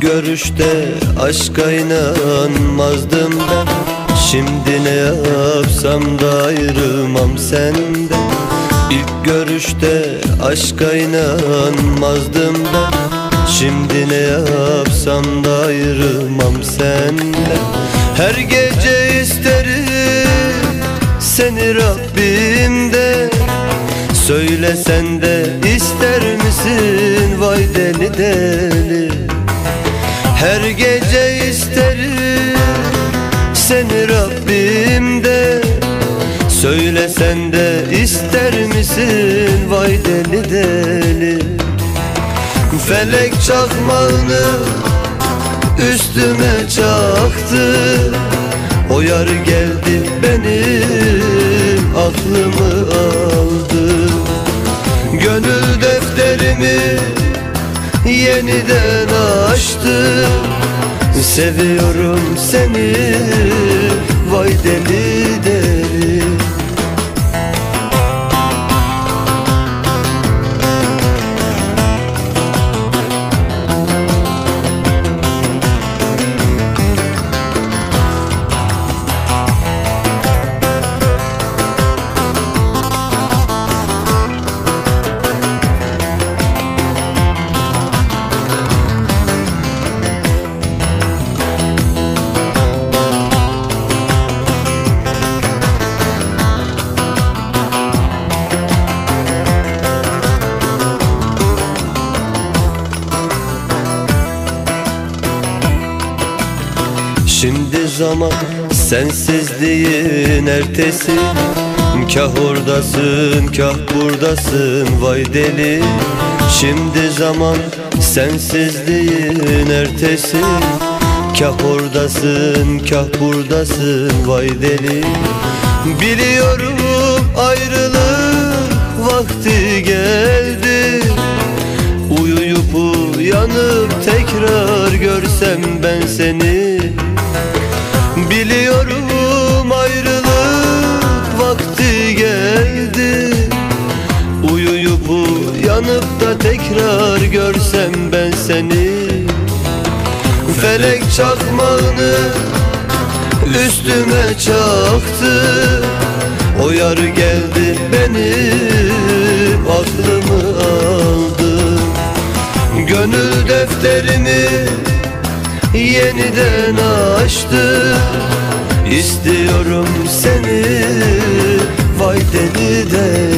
görüşte aşka inanmazdım ben Şimdi ne yapsam da ayrılmam senden. İlk görüşte aşka inanmazdım ben Şimdi ne yapsam da ayrılmam senden. Her gece isterim seni Rabbimde. Söylesen de ister misin vay deli deli Söylesen de ister misin? Vay deli deli. Felek çakmağını üstüme çaktı. O yar geldi benim aklımı aldı. Gönül defterimi yeniden açtı. Seviyorum seni vay deli Şimdi zaman sensizliğin ertesi. Kah oradasın kah buradasın vay deli. Şimdi zaman sensizliğin ertesi. Kah oradasın kah buradasın vay deli. Biliyorum ayrılık uyanıp da tekrar görsem ben seni. Felek çakmağını üstüme çaktı. O yar geldi benim aklımı aldı. Gönül defterimi yeniden açtı. İstiyorum seni vay deli deli